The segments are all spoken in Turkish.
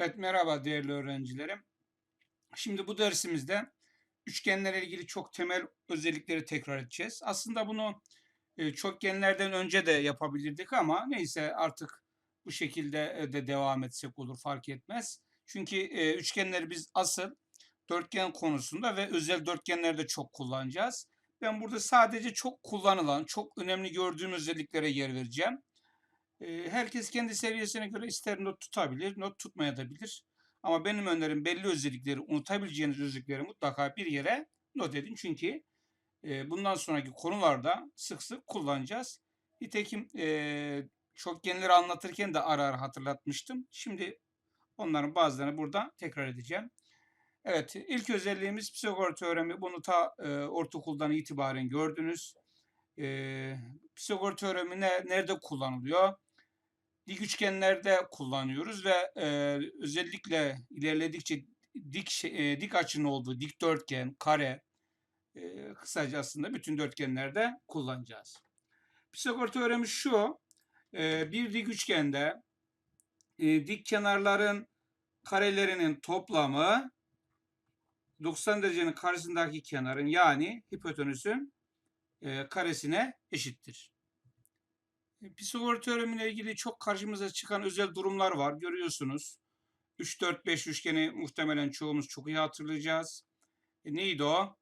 Evet merhaba değerli öğrencilerim. Şimdi bu dersimizde üçgenlerle ilgili çok temel özellikleri tekrar edeceğiz. Aslında bunu e, çokgenlerden önce de yapabilirdik ama neyse artık bu şekilde e, de devam etsek olur fark etmez. Çünkü e, üçgenleri biz asıl dörtgen konusunda ve özel dörtgenlerde çok kullanacağız. Ben burada sadece çok kullanılan, çok önemli gördüğüm özelliklere yer vereceğim. Eee, herkes kendi seviyesine göre ister not tutabilir, not tutmayabilir. Ama benim önerim belli özellikleri, unutabileceğiniz özellikleri mutlaka bir yere not edin. Çünkü eee, bundan sonraki konularda sık sık kullanacağız. Nitekim eee çokgenleri anlatırken de ara ara hatırlatmıştım. Şimdi onların bazılarını burada tekrar edeceğim. Evet, ilk özelliğimiz Pisagor teoremi. Bunu ta eee, ortaokuldan itibaren gördünüz. Eee Pisagor teoremi ne, nerede kullanılıyor? Dik üçgenlerde kullanıyoruz ve e, özellikle ilerledikçe dik e, dik açının olduğu dikdörtgen, kare, e, kısaca aslında bütün dörtgenlerde kullanacağız. Pisagor teoremi şu, e, bir dik üçgende e, dik kenarların karelerinin toplamı 90 derecenin karşısındaki kenarın yani hipotenüsün e, karesine eşittir. E, Pisagor teoremiyle ilgili çok karşımıza çıkan özel durumlar var. Görüyorsunuz. 3, 4, 5 üçgeni muhtemelen çoğumuz çok iyi hatırlayacağız. E, neydi o?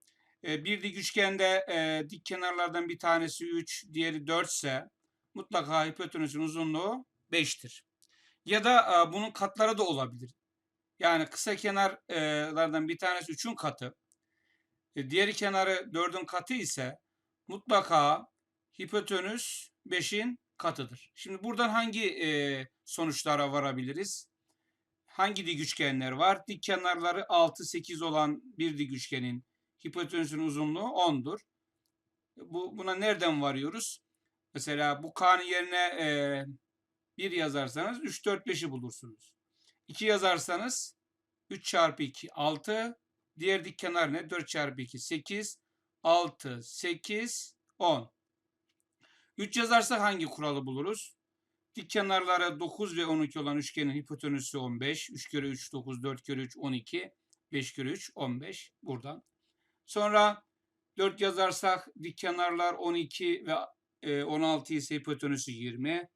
E, bir dik üçgende e, dik kenarlardan bir tanesi 3, diğeri 4 ise mutlaka hipotenüsün uzunluğu 5'tir. Ya da e, bunun katları da olabilir. Yani kısa kenarlardan bir tanesi 3'ün katı. E, diğer kenarı 4'ün katı ise mutlaka hipotenüs 5'in katıdır. Şimdi buradan hangi e, sonuçlara varabiliriz? Hangi dik üçgenler var? Dik kenarları 6, 8 olan bir dik üçgenin hipotenüsün uzunluğu 10'dur. Bu, buna nereden varıyoruz? Mesela bu k'nın yerine e, 1 yazarsanız 3, 4, 5'i bulursunuz. 2 yazarsanız 3 çarpı 2, 6. Diğer dik kenar ne? 4 çarpı 2, 8. 6, 8, 10. 3 yazarsak hangi kuralı buluruz? Dik kenarları 9 ve 12 olan üçgenin hipotenüsü 15. 3 kere 3 9, 4 kere 3 12, 5 kere 3 15 buradan. Sonra 4 yazarsak dik kenarlar 12 ve 16 ise hipotenüsü 20.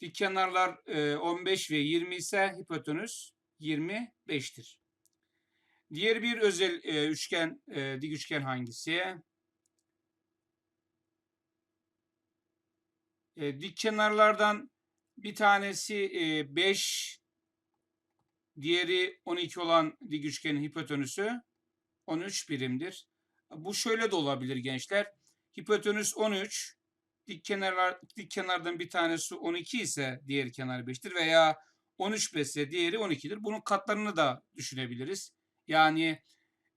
Dik kenarlar 15 ve 20 ise hipotenüs 25'tir. Diğer bir özel üçgen, dik üçgen hangisi? E, dik kenarlardan bir tanesi e, 5, diğeri 12 olan dik üçgenin hipotenüsü 13 birimdir. Bu şöyle de olabilir gençler. Hipotenüs 13, dik kenarlar dik kenardan bir tanesi 12 ise diğer kenar 5'tir veya 13 ise diğeri 12'dir. Bunun katlarını da düşünebiliriz. Yani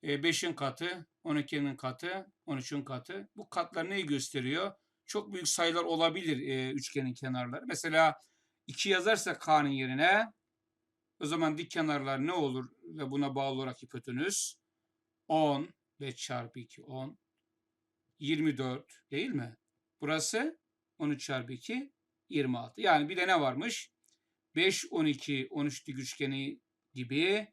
5'in katı, 12'nin katı, 13'ün katı. Bu katlar neyi gösteriyor? Çok büyük sayılar olabilir e, üçgenin kenarları. Mesela 2 yazarsak k'nın yerine o zaman dik kenarlar ne olur ve buna bağlı olarak hipotenüs 10 5 çarpı 2 10 24 değil mi? Burası 13 çarpı 2 26. Yani bir de ne varmış? 5 12 13 dik üçgeni gibi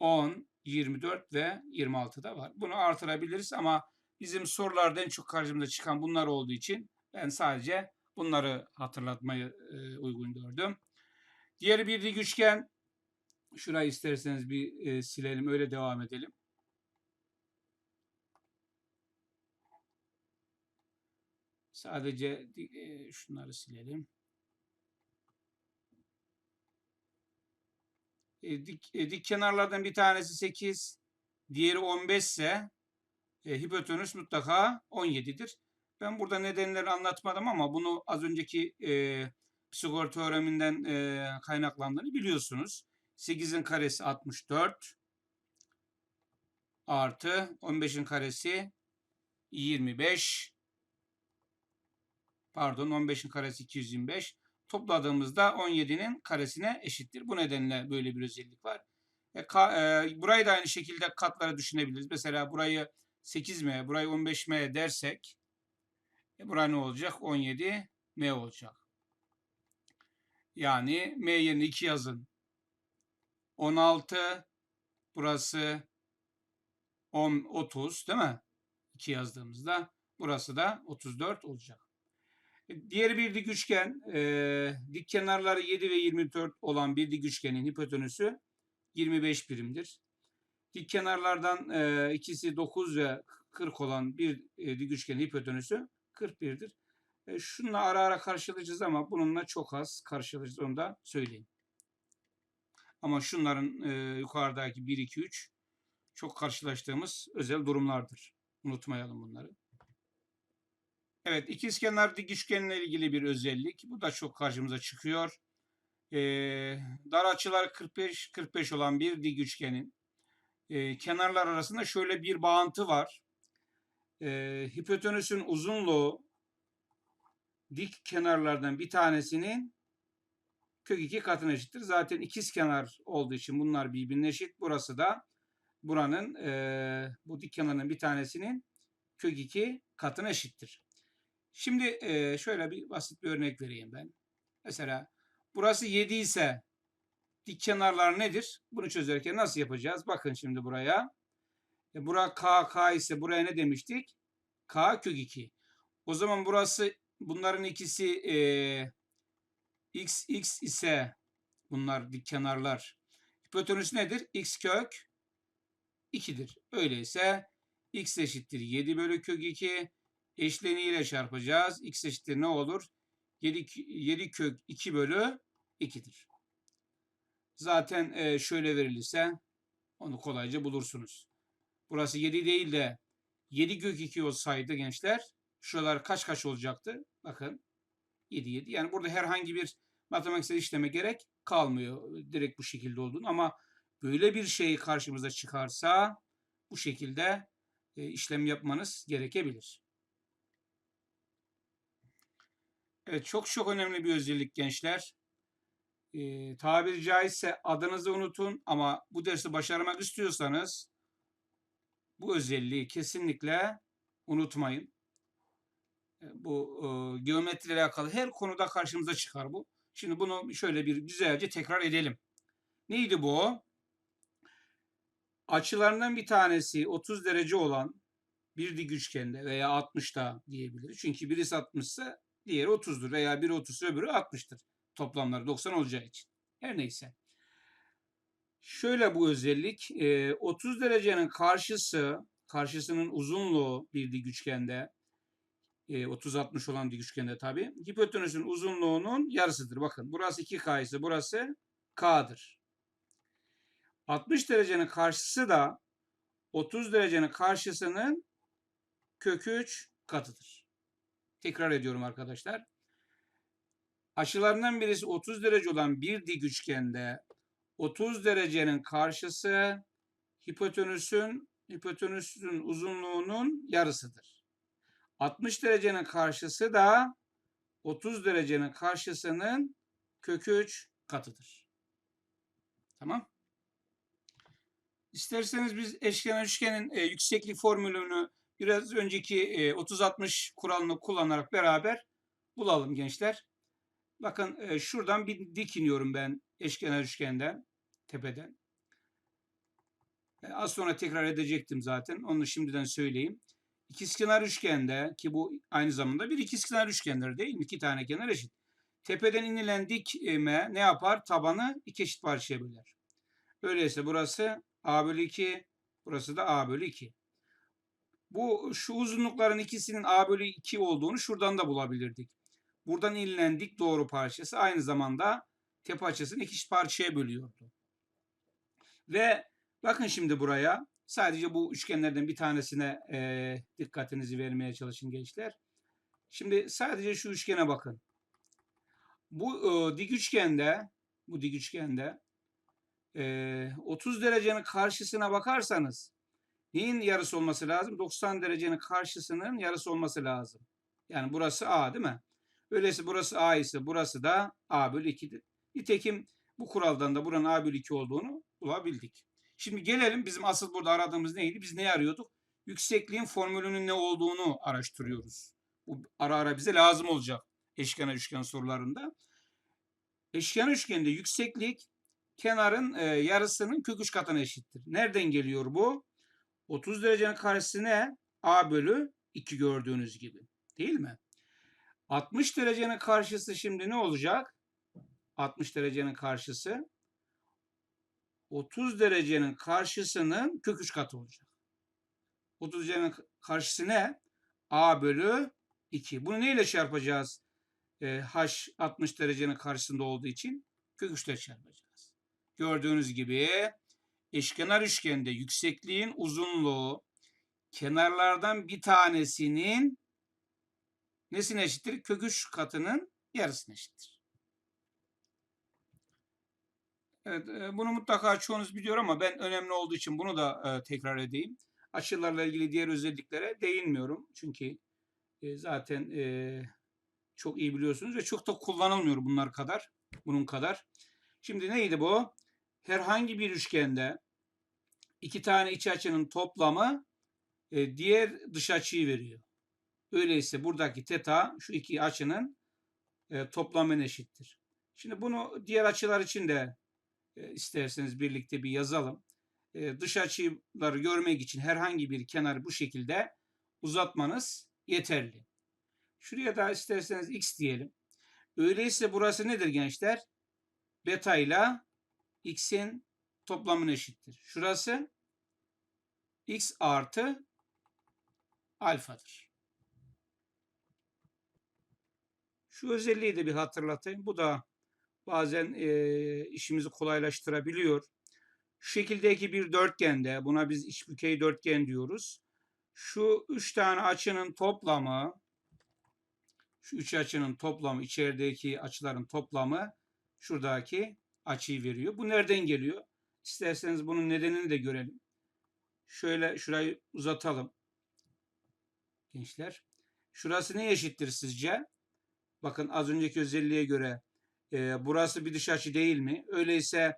10 24 ve 26 da var. Bunu artırabiliriz ama Bizim sorularda en çok karşımıza çıkan bunlar olduğu için ben sadece bunları hatırlatmayı e, uygun gördüm. Diğer bir dik üçgen şurayı isterseniz bir e, silelim öyle devam edelim. Sadece e, şunları silelim. Dik, dik kenarlardan bir tanesi 8, diğeri 15 ise e, hipotenüs mutlaka 17'dir. Ben burada nedenleri anlatmadım ama bunu az önceki e, Pisagor teoreminden e, kaynaklandığını biliyorsunuz. 8'in karesi 64 artı 15'in karesi 25 pardon 15'in karesi 225 topladığımızda 17'nin karesine eşittir. Bu nedenle böyle bir özellik var. E, ka, e, burayı da aynı şekilde katlara düşünebiliriz. Mesela burayı 8M, burayı 15M dersek e buraya ne olacak? 17M olacak. Yani M yerine 2 yazın. 16 burası 10 30 değil mi? 2 yazdığımızda burası da 34 olacak. E, Diğer bir dik üçgen e, dik kenarları 7 ve 24 olan bir dik üçgenin hipotenüsü 25 birimdir. Dik kenarlardan e, ikisi 9 ve 40 olan bir e, dik üçgenin hipotenüsü 41'dir. E, şununla ara ara karşılayacağız ama bununla çok az karşılayacağız onu da söyleyeyim. Ama şunların e, yukarıdaki 1, 2, 3 çok karşılaştığımız özel durumlardır. Unutmayalım bunları. Evet, ikizkenar dik üçgenle ilgili bir özellik. Bu da çok karşımıza çıkıyor. Ee, dar açılar 45 45 olan bir dik üçgenin e, kenarlar arasında şöyle bir bağıntı var. E, hipotenüsün uzunluğu dik kenarlardan bir tanesinin kök iki katına eşittir. Zaten ikiz kenar olduğu için bunlar birbirine eşit. Burası da buranın e, bu dik kenarının bir tanesinin kök iki katına eşittir. Şimdi e, şöyle bir basit bir örnek vereyim ben. Mesela burası 7 ise dik kenarlar nedir? Bunu çözerken nasıl yapacağız? Bakın şimdi buraya. E, bura k, k ise buraya ne demiştik? k kök 2. O zaman burası bunların ikisi e, x, x ise bunlar dik kenarlar. Hipotenüs nedir? x kök 2'dir. Öyleyse x eşittir 7 bölü kök 2 eşleniğiyle çarpacağız. X eşittir ne olur? 7, 7 kök 2 bölü 2'dir. Zaten şöyle verilirse onu kolayca bulursunuz. Burası 7 değil de 7 kök 2 olsaydı gençler şuralar kaç kaç olacaktı? Bakın 7 7. Yani burada herhangi bir matematiksel işleme gerek kalmıyor. Direkt bu şekilde olduğunu ama böyle bir şey karşımıza çıkarsa bu şekilde işlem yapmanız gerekebilir. Evet, çok çok önemli bir özellik gençler. Ee, tabiri caizse adınızı unutun ama bu dersi başarmak istiyorsanız bu özelliği kesinlikle unutmayın. Bu e, geometriyle alakalı her konuda karşımıza çıkar bu. Şimdi bunu şöyle bir güzelce tekrar edelim. Neydi bu? Açılarından bir tanesi 30 derece olan bir dik üçgende veya 60'da diyebiliriz. Çünkü birisi 60 ise diğeri 30'dur veya biri 30 öbürü 60'tır. Toplamları 90 olacağı için. Her neyse. Şöyle bu özellik 30 derecenin karşısı karşısının uzunluğu bir dik üçgende 30-60 olan dik üçgende tabi hipotenüsün uzunluğunun yarısıdır. Bakın burası 2K ise burası K'dır. 60 derecenin karşısı da 30 derecenin karşısının kök 3 katıdır. Tekrar ediyorum arkadaşlar. Açılarından birisi 30 derece olan bir dik üçgende 30 derecenin karşısı hipotenüsün hipotenüsün uzunluğunun yarısıdır. 60 derecenin karşısı da 30 derecenin karşısının kök 3 katıdır. Tamam? İsterseniz biz eşkenar üçgenin e, yükseklik formülünü biraz önceki e, 30-60 kuralını kullanarak beraber bulalım gençler. Bakın e, şuradan bir dik iniyorum ben eşkenar üçgenden, tepeden. E, az sonra tekrar edecektim zaten. Onu şimdiden söyleyeyim. İkizkenar üçgende ki bu aynı zamanda bir ikizkenar üçgendir değil mi? İki tane kenar eşit. Tepeden inilen dikme ne yapar? Tabanı iki eşit parçaya böler. Öyleyse burası A bölü 2, burası da A bölü 2. Bu şu uzunlukların ikisinin A bölü 2 olduğunu şuradan da bulabilirdik. Buradan inilen dik doğru parçası aynı zamanda tepe açısını iki parçaya bölüyordu. Ve bakın şimdi buraya sadece bu üçgenlerden bir tanesine e, dikkatinizi vermeye çalışın gençler. Şimdi sadece şu üçgene bakın. Bu e, dik üçgende bu dik üçgende e, 30 derecenin karşısına bakarsanız neyin yarısı olması lazım? 90 derecenin karşısının yarısı olması lazım. Yani burası A değil mi? Öyleyse burası A ise burası da A bölü 2'dir. Nitekim bu kuraldan da buranın A bölü 2 olduğunu bulabildik. Şimdi gelelim bizim asıl burada aradığımız neydi? Biz neyi arıyorduk? Yüksekliğin formülünün ne olduğunu araştırıyoruz. Bu ara ara bize lazım olacak eşkenar üçgen sorularında. Eşkenar üçgende yükseklik kenarın e, yarısının kök 3 katına eşittir. Nereden geliyor bu? 30 derecenin karşısı ne? A bölü 2 gördüğünüz gibi. Değil mi? 60 derecenin karşısı şimdi ne olacak? 60 derecenin karşısı 30 derecenin karşısının kök 3 katı olacak. 30 derecenin karşısı ne? A bölü 2. Bunu neyle çarpacağız? E, H 60 derecenin karşısında olduğu için kök 3 ile çarpacağız. Gördüğünüz gibi eşkenar üçgende yüksekliğin uzunluğu kenarlardan bir tanesinin nesine eşittir? Kök 3 katının yarısına eşittir. Evet, e, bunu mutlaka çoğunuz biliyor ama ben önemli olduğu için bunu da e, tekrar edeyim. Açılarla ilgili diğer özelliklere değinmiyorum. Çünkü e, zaten çok iyi biliyorsunuz ve çok da kullanılmıyor bunlar kadar. Bunun kadar. Şimdi neydi bu? Herhangi bir üçgende iki tane iç açının toplamı diğer dış açıyı veriyor. Öyleyse buradaki teta şu iki açının e, toplamına eşittir. Şimdi bunu diğer açılar için de e, isterseniz birlikte bir yazalım. E, dış açıları görmek için herhangi bir kenarı bu şekilde uzatmanız yeterli. Şuraya da isterseniz x diyelim. Öyleyse burası nedir gençler? Beta ile x'in toplamına eşittir. Şurası x artı alfadır. Şu özelliği de bir hatırlatayım. Bu da bazen e, işimizi kolaylaştırabiliyor. Şu şekildeki bir dörtgende, buna biz içbükey dörtgen diyoruz. Şu üç tane açının toplamı, şu üç açının toplamı, içerideki açıların toplamı şuradaki açıyı veriyor. Bu nereden geliyor? İsterseniz bunun nedenini de görelim. Şöyle şurayı uzatalım. Gençler. Şurası ne eşittir sizce? Bakın az önceki özelliğe göre e, burası bir dış açı değil mi? Öyleyse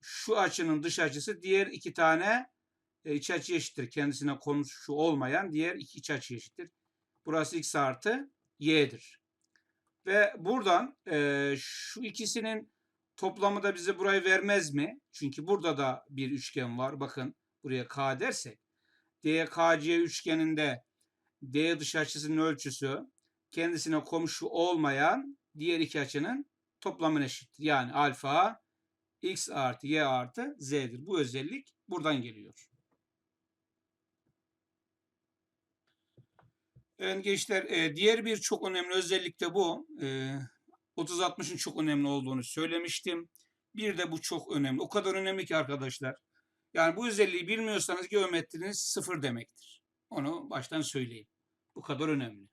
şu açının dış açısı diğer iki tane e, iç açı eşittir. Kendisine komşu olmayan diğer iki iç açı eşittir. Burası x artı y'dir. Ve buradan e, şu ikisinin toplamı da bize burayı vermez mi? Çünkü burada da bir üçgen var. Bakın buraya k dersek. DKC üçgeninde D dış açısının ölçüsü kendisine komşu olmayan diğer iki açının toplamına eşittir. Yani alfa x artı y artı z'dir. Bu özellik buradan geliyor. Evet gençler e, diğer bir çok önemli özellik de bu. 30-60'ın çok önemli olduğunu söylemiştim. Bir de bu çok önemli. O kadar önemli ki arkadaşlar. Yani bu özelliği bilmiyorsanız geometriniz sıfır demektir. Onu baştan söyleyeyim. Bu kadar önemli.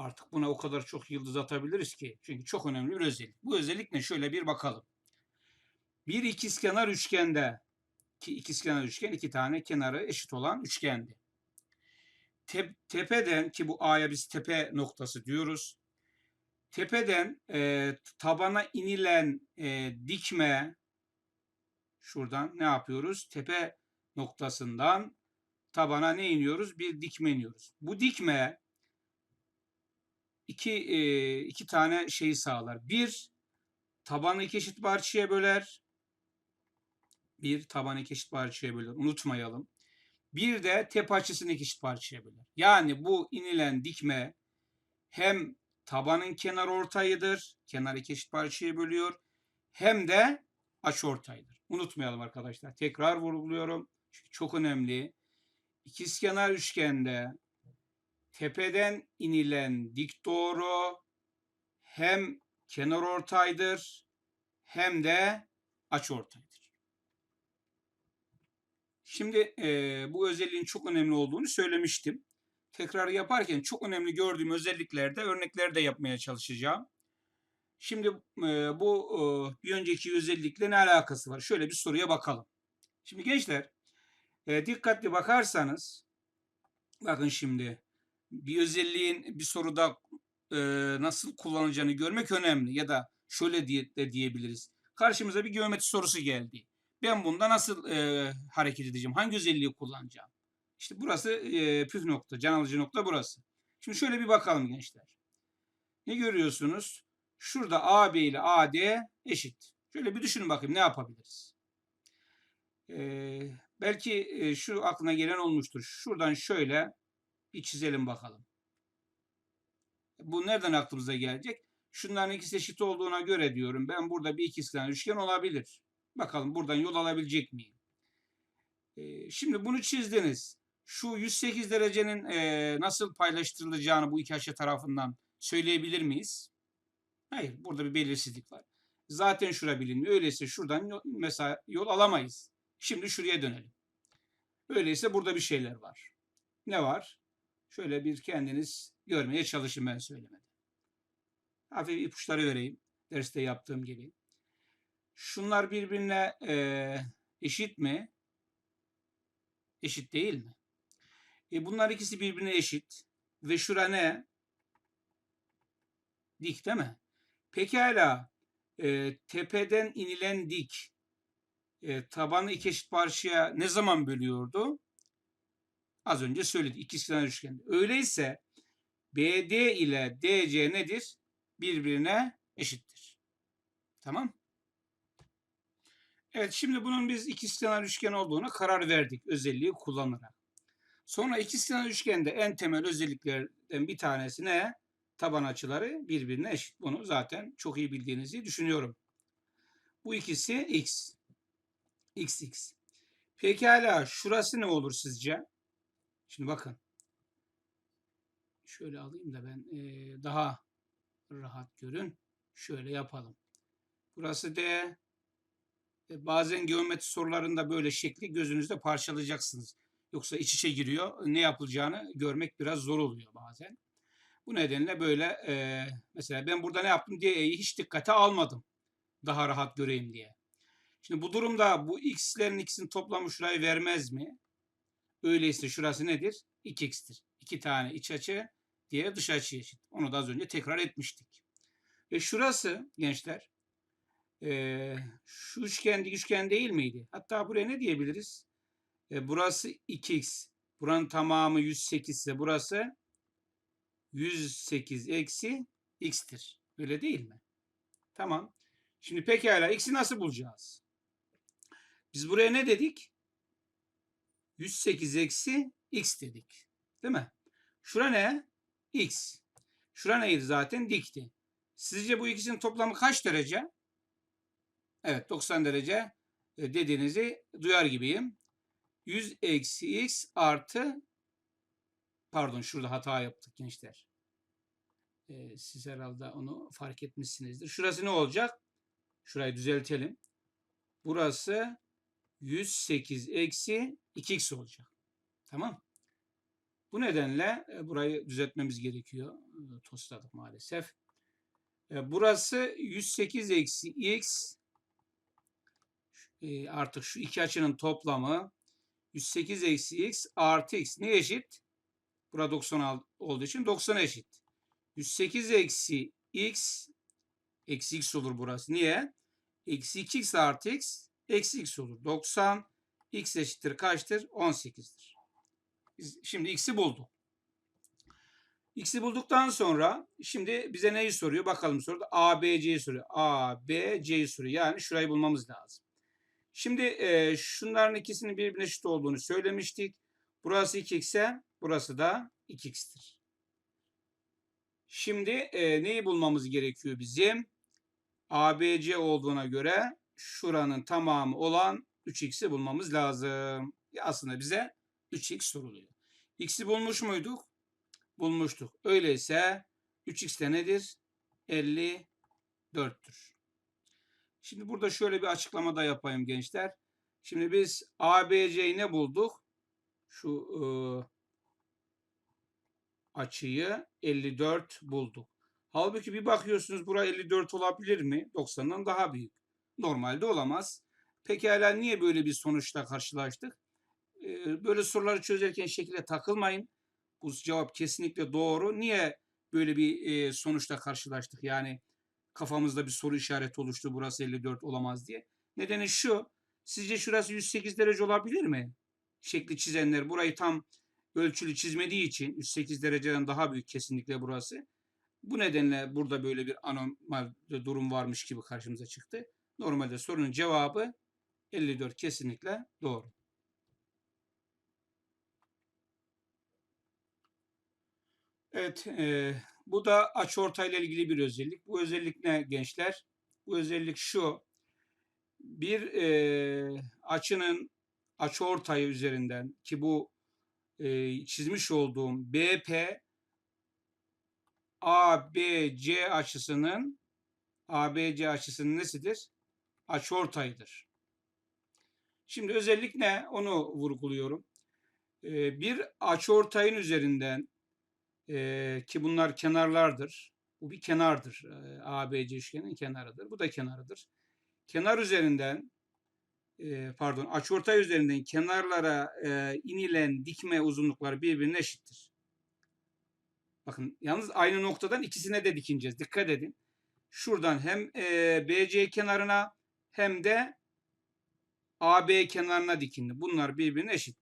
Artık buna o kadar çok yıldız atabiliriz ki. Çünkü çok önemli bir özellik. Bu özellik ne? Şöyle bir bakalım. Bir ikizkenar üçgende ki ikizkenar üçgen iki tane kenarı eşit olan üçgendi. Te, tepeden ki bu A'ya biz tepe noktası diyoruz. Tepeden e, tabana inilen e, dikme şuradan ne yapıyoruz? Tepe noktasından tabana ne iniyoruz? Bir dikme iniyoruz. Bu dikme iki, e, iki tane şeyi sağlar. Bir, tabanı iki eşit parçaya böler. Bir, tabanı iki eşit parçaya böler. Unutmayalım. Bir de tepe açısını iki eşit parçaya böler. Yani bu inilen dikme hem tabanın kenar ortayıdır. Kenar iki eşit parçaya bölüyor. Hem de aç ortaydır. Unutmayalım arkadaşlar. Tekrar vurguluyorum. Çünkü çok önemli. İkizkenar üçgende tepeden inilen dik doğru hem kenar ortaydır hem de aç ortaydır. Şimdi e, bu özelliğin çok önemli olduğunu söylemiştim. Tekrar yaparken çok önemli gördüğüm özelliklerde örnekler de yapmaya çalışacağım. Şimdi e, bu e, bir önceki özellikle ne alakası var? Şöyle bir soruya bakalım. Şimdi gençler e, dikkatli bakarsanız bakın şimdi bir özelliğin bir soruda e, nasıl kullanacağını görmek önemli. Ya da şöyle diye, de diyebiliriz. Karşımıza bir geometri sorusu geldi. Ben bunda nasıl e, hareket edeceğim? Hangi özelliği kullanacağım? İşte burası e, püf nokta, can alıcı nokta burası. Şimdi şöyle bir bakalım gençler. Ne görüyorsunuz? Şurada AB ile AD eşit. Şöyle bir düşünün bakayım ne yapabiliriz? Ee, belki e, şu aklına gelen olmuştur. Şuradan şöyle bir çizelim bakalım. Bu nereden aklımıza gelecek? Şunların ikisi eşit olduğuna göre diyorum. Ben burada bir ikizkenar üçgen olabilir. Bakalım buradan yol alabilecek miyim? Ee, şimdi bunu çizdiniz. Şu 108 derecenin e, nasıl paylaştırılacağını bu iki açı tarafından söyleyebilir miyiz? Hayır. Burada bir belirsizlik var. Zaten şura bilinmiyor. Öyleyse şuradan mesela yol alamayız. Şimdi şuraya dönelim. Öyleyse burada bir şeyler var. Ne var? Şöyle bir kendiniz görmeye çalışın ben söylemeden. Hafif ipuçları vereyim. Derste yaptığım gibi. Şunlar birbirine e, eşit mi? Eşit değil mi? E bunlar ikisi birbirine eşit. Ve şura ne? Dik değil mi? Pekala e, tepeden inilen dik e, tabanı iki eşit parçaya ne zaman bölüyordu? Az önce söyledik. İkizkenar üçgende. Öyleyse BD ile DC nedir? Birbirine eşittir. Tamam. Evet şimdi bunun biz ikizkenar üçgen olduğuna karar verdik özelliği kullanarak. Sonra ikizkenar üçgende en temel özelliklerden bir tanesi ne? Taban açıları birbirine eşit. Bunu zaten çok iyi bildiğinizi düşünüyorum. Bu ikisi x. x x. Pekala şurası ne olur sizce? Şimdi bakın. Şöyle alayım da ben e, daha rahat görün. Şöyle yapalım. Burası D. E, bazen geometri sorularında böyle şekli gözünüzde parçalayacaksınız. Yoksa iç içe giriyor. Ne yapılacağını görmek biraz zor oluyor bazen. Bu nedenle böyle e, mesela ben burada ne yaptım diye hiç dikkate almadım. Daha rahat göreyim diye. Şimdi bu durumda bu x'lerin ikisinin toplamı şurayı vermez mi? Öyleyse şurası nedir? 2x'tir. İki tane iç açı, diğeri dış açı eşit. Onu da az önce tekrar etmiştik. Ve şurası gençler, e, şu üçgen dik üçgen değil miydi? Hatta buraya ne diyebiliriz? E, burası 2x. Buranın tamamı 108 ise burası 108 eksi x'tir. Öyle değil mi? Tamam. Şimdi pekala x'i nasıl bulacağız? Biz buraya ne dedik? 108 eksi x dedik. Değil mi? Şura ne? x. Şura neydi zaten? Dikti. Sizce bu ikisinin toplamı kaç derece? Evet 90 derece e, dediğinizi duyar gibiyim. 100 eksi x artı pardon şurada hata yaptık gençler. Ee, siz herhalde onu fark etmişsinizdir. Şurası ne olacak? Şurayı düzeltelim. Burası 108 eksi 2x olacak. Tamam. Bu nedenle e, burayı düzeltmemiz gerekiyor. E, Tosladık maalesef. E, burası 108 eksi x artık şu iki açının toplamı 108 eksi x artı x ne eşit? Burada 90 olduğu için 90 eşit. 108 eksi x eksi x olur burası. Niye? Eksi 2x artı x eksi x olur. 90 x eşittir kaçtır? 18'dir. Biz şimdi x'i bulduk. X'i bulduktan sonra şimdi bize neyi soruyor? Bakalım soruda A, B, C'yi soruyor. A, B, C'yi soruyor. Yani şurayı bulmamız lazım. Şimdi e, şunların ikisinin birbirine eşit olduğunu söylemiştik. Burası 2x ise burası da 2x'tir. Şimdi e, neyi bulmamız gerekiyor bizim? ABC olduğuna göre şuranın tamamı olan 3x'i bulmamız lazım. Aslında bize 3x soruluyor. X'i bulmuş muyduk? Bulmuştuk. Öyleyse 3x de nedir? 54'tür. Şimdi burada şöyle bir açıklama da yapayım gençler. Şimdi biz ABC'yi ne bulduk? Şu e, açıyı 54 bulduk. Halbuki bir bakıyorsunuz bura 54 olabilir mi? 90'dan daha büyük. Normalde olamaz. Pekala niye böyle bir sonuçla karşılaştık? Ee, böyle soruları çözerken şekilde takılmayın. Bu cevap kesinlikle doğru. Niye böyle bir e, sonuçla karşılaştık? Yani kafamızda bir soru işareti oluştu burası 54 olamaz diye. Nedeni şu. Sizce şurası 108 derece olabilir mi? Şekli çizenler burayı tam ölçülü çizmediği için 108 dereceden daha büyük kesinlikle burası. Bu nedenle burada böyle bir anormal durum varmış gibi karşımıza çıktı. Normalde sorunun cevabı 54 kesinlikle doğru. Evet, e, bu da açıortay ile ilgili bir özellik. Bu özellik ne gençler? Bu özellik şu. Bir e, açının açıortayı üzerinden ki bu e, çizmiş olduğum BP ABC açısının ABC açısının nesidir? Açıortayıdır. Şimdi özellik ne? Onu vurguluyorum. E, bir açıortayın üzerinden e, ki bunlar kenarlardır. Bu bir kenardır. E, ABC üçgenin kenarıdır. Bu da kenarıdır. Kenar üzerinden e, pardon açıortay üzerinden kenarlara e, inilen dikme uzunlukları birbirine eşittir. Bakın yalnız aynı noktadan ikisine de dikineceğiz. Dikkat edin. Şuradan hem BC kenarına hem de AB kenarına dikindi. Bunlar birbirine eşit.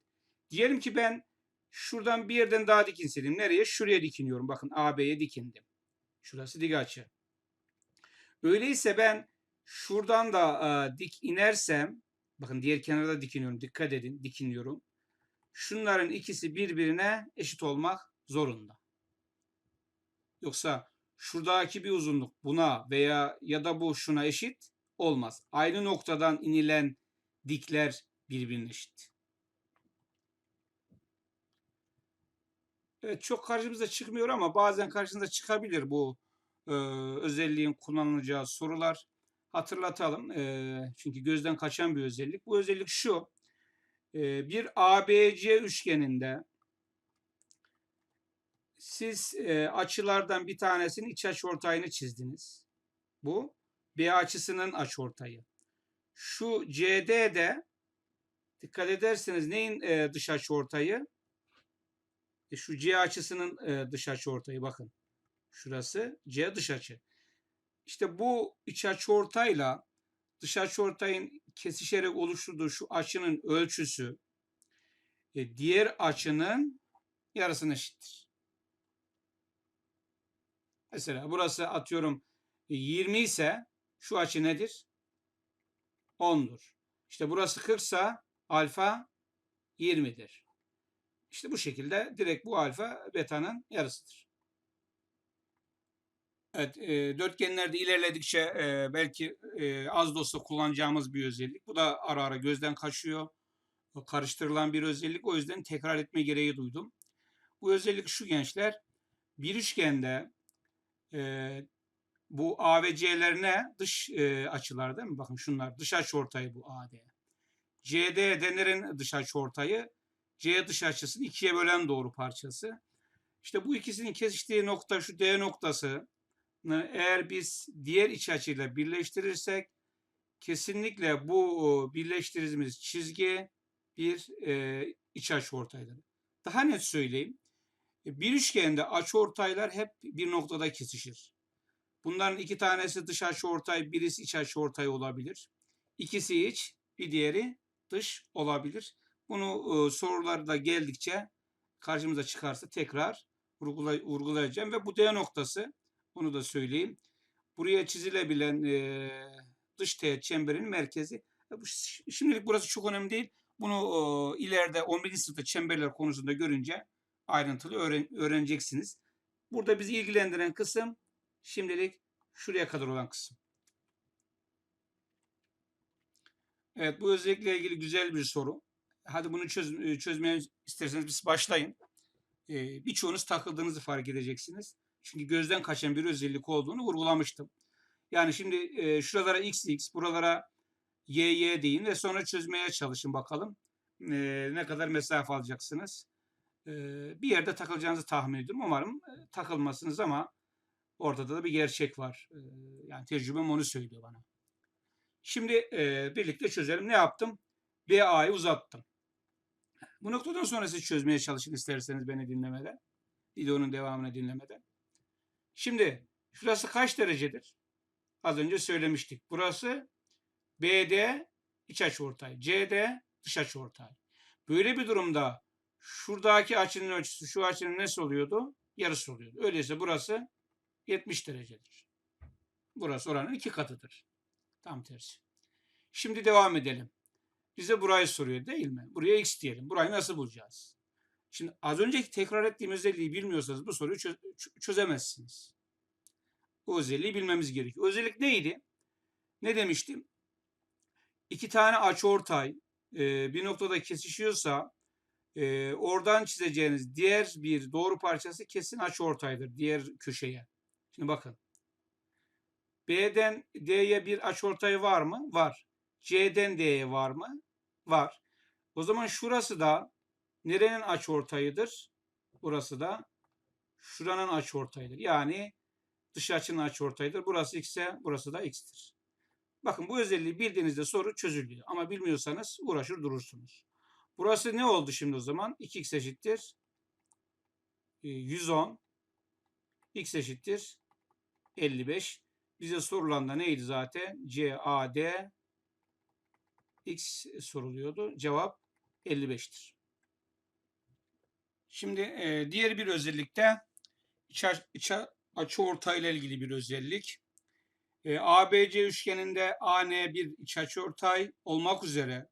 Diyelim ki ben şuradan bir yerden daha dikinseydim. Nereye? Şuraya dikiniyorum. Bakın AB'ye dikindim. Şurası dik açı. Öyleyse ben şuradan da e, dik inersem bakın diğer kenarda dikiniyorum. Dikkat edin. Dikiniyorum. Şunların ikisi birbirine eşit olmak zorunda. Yoksa şuradaki bir uzunluk buna veya ya da bu şuna eşit olmaz. Aynı noktadan inilen dikler birbirine eşit. Evet çok karşımıza çıkmıyor ama bazen karşınıza çıkabilir bu e, özelliğin kullanılacağı sorular. Hatırlatalım e, çünkü gözden kaçan bir özellik. Bu özellik şu. E, bir ABC üçgeninde siz e, açılardan bir tanesinin iç açıortayını çizdiniz. Bu B açısının açıortayı. Şu CD'de dikkat ederseniz neyin e, dış açıortayı? E, şu C açısının e, dış açıortayı bakın. Şurası C dış açı. İşte bu iç açıortayla dış açıortayın kesişerek oluşturduğu şu açının ölçüsü e, diğer açının yarısına eşittir. Mesela burası atıyorum 20 ise şu açı nedir? 10'dur. İşte burası 40 ise alfa 20'dir. İşte bu şekilde direkt bu alfa betanın yarısıdır. Evet, e, dörtgenlerde ilerledikçe e, belki e, az da olsa kullanacağımız bir özellik. Bu da ara ara gözden kaçıyor. Karıştırılan bir özellik. O yüzden tekrar etme gereği duydum. Bu özellik şu gençler. Bir üçgende e, bu A ve C'lerine dış e, açılar değil mi? Bakın şunlar dış açıortayı bu AD. CD denilen dış açıortayı C dış açısını ikiye bölen doğru parçası. İşte bu ikisinin kesiştiği nokta şu D noktası. Eğer biz diğer iç açıyla birleştirirsek kesinlikle bu birleştirdiğimiz çizgi bir e, iç açıortaydır. Daha net söyleyeyim. Bir üçgende açıortaylar hep bir noktada kesişir. Bunların iki tanesi dış açıortay, birisi iç açıortay olabilir. İkisi iç, bir diğeri dış olabilir. Bunu e, sorularda geldikçe karşımıza çıkarsa tekrar vurgulay vurgulayacağım ve bu D noktası onu da söyleyeyim. Buraya çizilebilen e, dış teğet çemberinin merkezi. E, şimdilik burası çok önemli değil. Bunu e, ileride 11. sınıfta çemberler konusunda görünce ayrıntılı öğren öğreneceksiniz. Burada bizi ilgilendiren kısım şimdilik şuraya kadar olan kısım. Evet bu özellikle ilgili güzel bir soru. Hadi bunu çöz, çözmeye isterseniz biz başlayın. Ee, birçoğunuz takıldığınızı fark edeceksiniz. Çünkü gözden kaçan bir özellik olduğunu vurgulamıştım. Yani şimdi e, şuralara x x, buralara y y deyin ve sonra çözmeye çalışın bakalım. E, ne kadar mesafe alacaksınız. E, bir yerde takılacağınızı tahmin ediyorum. Umarım e, takılmasınız ama ortada da bir gerçek var. E, yani tecrübem onu söylüyor bana. Şimdi e, birlikte çözelim. Ne yaptım? BA'yı uzattım. Bu noktadan sonra siz çözmeye çalışın isterseniz beni dinlemeden. Videonun devamını dinlemeden. Şimdi şurası kaç derecedir? Az önce söylemiştik. Burası BD iç açıortay, CD dış açıortay. Böyle bir durumda şuradaki açının ölçüsü şu açının nesi oluyordu? Yarısı oluyordu. Öyleyse burası 70 derecedir. Burası oranın iki katıdır. Tam tersi. Şimdi devam edelim. Bize burayı soruyor değil mi? Buraya x diyelim. Burayı nasıl bulacağız? Şimdi az önceki tekrar ettiğim özelliği bilmiyorsanız bu soruyu çözemezsiniz. Bu özelliği bilmemiz gerekiyor. Özellik neydi? Ne demiştim? İki tane açıortay e, bir noktada kesişiyorsa e, oradan çizeceğiniz diğer bir doğru parçası kesin açıortaydır diğer köşeye. Şimdi bakın. B'den D'ye bir açıortay var mı? Var. C'den D'ye var mı? Var. O zaman şurası da nerenin açıortayıdır? Burası da şuranın açıortayıdır. Yani dış açının açıortayıdır. Burası x ise burası da x'tir. Bakın bu özelliği bildiğinizde soru çözülüyor. Ama bilmiyorsanız uğraşır durursunuz. Burası ne oldu şimdi o zaman? 2x eşittir. e, 110. x eşittir. 55. Bize sorulan da neydi zaten? C, A, D, X soruluyordu. Cevap 55'tir. Şimdi e, diğer bir özellikte iç, iç a- açıortay ile ilgili bir özellik. E, ABC üçgeninde AN bir iç açıortay olmak üzere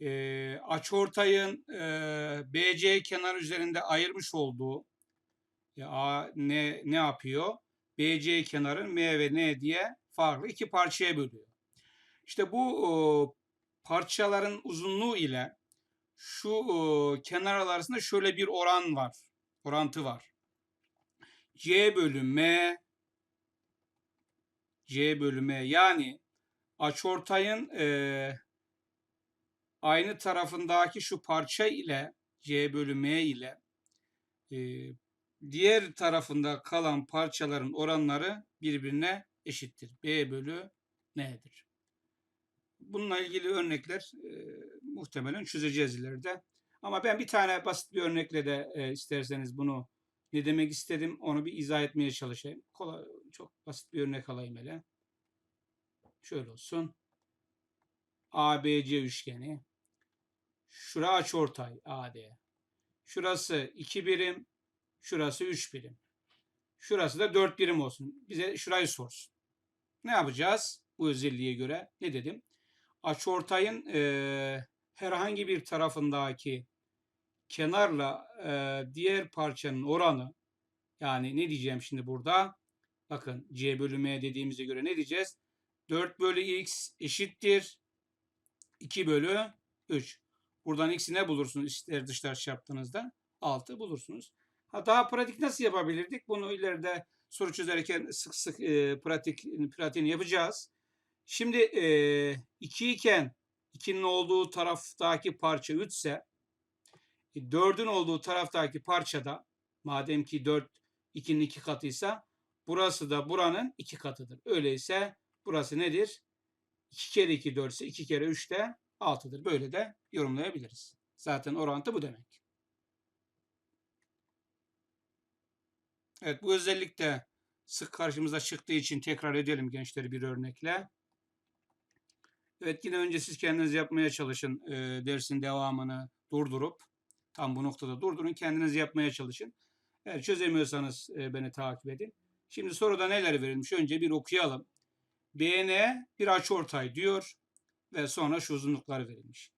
e, açıortayın e, BC kenar üzerinde ayırmış olduğu e, A ne ne yapıyor? BC kenarın M ve N diye farklı iki parçaya bölüyor. İşte bu o, parçaların uzunluğu ile şu o, kenarlar arasında şöyle bir oran var. Orantı var. C bölü M C bölü M yani açıortayın e, aynı tarafındaki şu parça ile C bölü M ile e, diğer tarafında kalan parçaların oranları birbirine eşittir. B bölü N'dir. Bununla ilgili örnekler e, muhtemelen çözeceğiz ileride. Ama ben bir tane basit bir örnekle de e, isterseniz bunu ne demek istedim onu bir izah etmeye çalışayım. Kolay, çok basit bir örnek alayım hele. Şöyle olsun. ABC üçgeni. Şura açıortay AD. Şurası 2 birim. Şurası 3 birim. Şurası da 4 birim olsun. Bize şurayı sorsun. Ne yapacağız? Bu özelliğe göre ne dedim? Açıortayın eee herhangi bir tarafındaki kenarla eee, diğer parçanın oranı yani ne diyeceğim şimdi burada? Bakın C bölü M dediğimize göre ne diyeceğiz? 4 bölü x eşittir 2 bölü 3. Buradan x'i ne bulursunuz ister dışlar çarptığınızda? 6 bulursunuz. Ha, daha pratik nasıl yapabilirdik? Bunu ileride soru çözerken sık sık e, pratik pratiğini yapacağız. Şimdi e, 2 iken 2'nin olduğu taraftaki parça 3 ise 4'ün olduğu taraftaki parçada madem ki 4 2'nin 2 katıysa burası da buranın 2 katıdır. Öyleyse burası nedir? 2 kere 2 4 ise 2 kere 3 de 6'dır. Böyle de yorumlayabiliriz. Zaten orantı bu demek. Evet bu özellik de sık karşımıza çıktığı için tekrar edelim gençleri bir örnekle. Evet yine önce siz kendiniz yapmaya çalışın e, dersin devamını durdurup tam bu noktada durdurun kendiniz yapmaya çalışın. Eğer çözemiyorsanız e, beni takip edin. Şimdi soruda neler verilmiş önce bir okuyalım. BN bir açıortay diyor ve sonra şu uzunlukları verilmiş.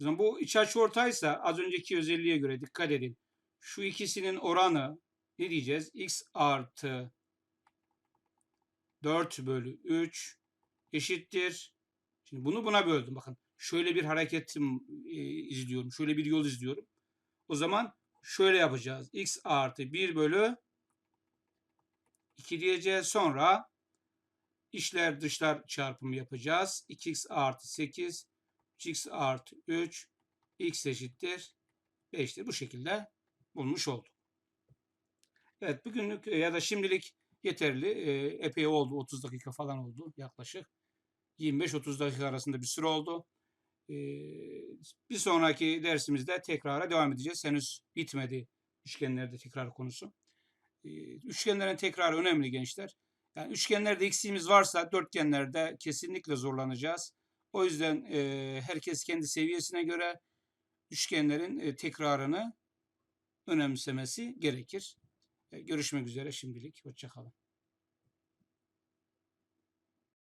O zaman bu iç açıortaysa az önceki özelliğe göre dikkat edin. Şu ikisinin oranı ne diyeceğiz? X artı 4 bölü 3 eşittir. Şimdi bunu buna böldüm. Bakın şöyle bir hareketim e, izliyorum. Şöyle bir yol izliyorum. O zaman şöyle yapacağız. X artı 1 bölü 2 diyeceğiz. Sonra işler dışlar çarpımı yapacağız. 2x artı 8 x artı 3 x eşittir 5'tir. Bu şekilde bulmuş olduk. Evet bugünlük e, ya da şimdilik yeterli. E, epey oldu. 30 dakika falan oldu yaklaşık. 25-30 dakika arasında bir süre oldu. E, bir sonraki dersimizde tekrara devam edeceğiz. Henüz bitmedi üçgenlerde tekrar konusu. E, üçgenlerin tekrarı önemli gençler. Yani üçgenlerde eksiğimiz varsa dörtgenlerde kesinlikle zorlanacağız. O yüzden e, herkes kendi seviyesine göre üçgenlerin e, tekrarını önemsemesi gerekir. Görüşmek üzere şimdilik. Hoşçakalın.